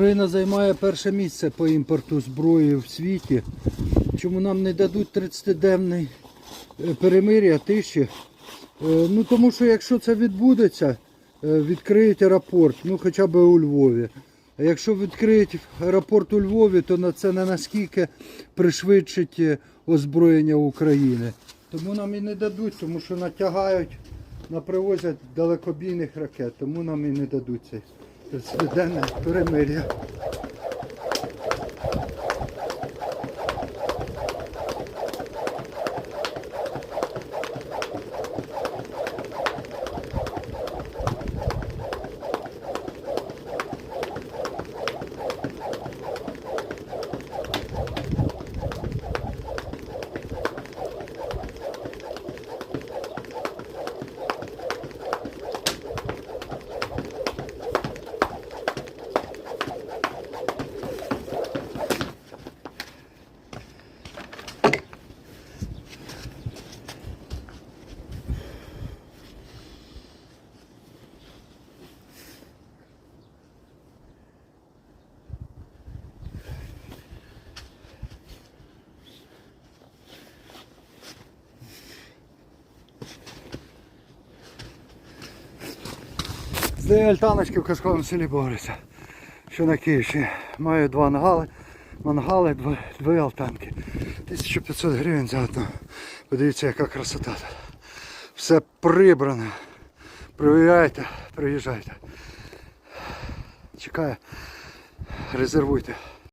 Україна займає перше місце по імпорту зброї в світі. Чому нам не дадуть 30-денний е, перемир'я тиші? Е, Ну тому що якщо це відбудеться, е, відкриють аеропорт, ну хоча б у Львові. А якщо відкриють аеропорт у Львові, то це не наскільки пришвидшить озброєння України. Тому нам і не дадуть, тому що натягають, напривозять далекобійних ракет, тому нам і не дадуть цей 30-денне перемир'я. Здаю альтаночки в казковому селі Борися, що на Київщині. Маю два нагали, мангали, два, дві альтанки. 1500 гривень за одну. Подивіться, яка красота. Все прибрано. Привіряйте, приїжджайте. Чекаю, резервуйте.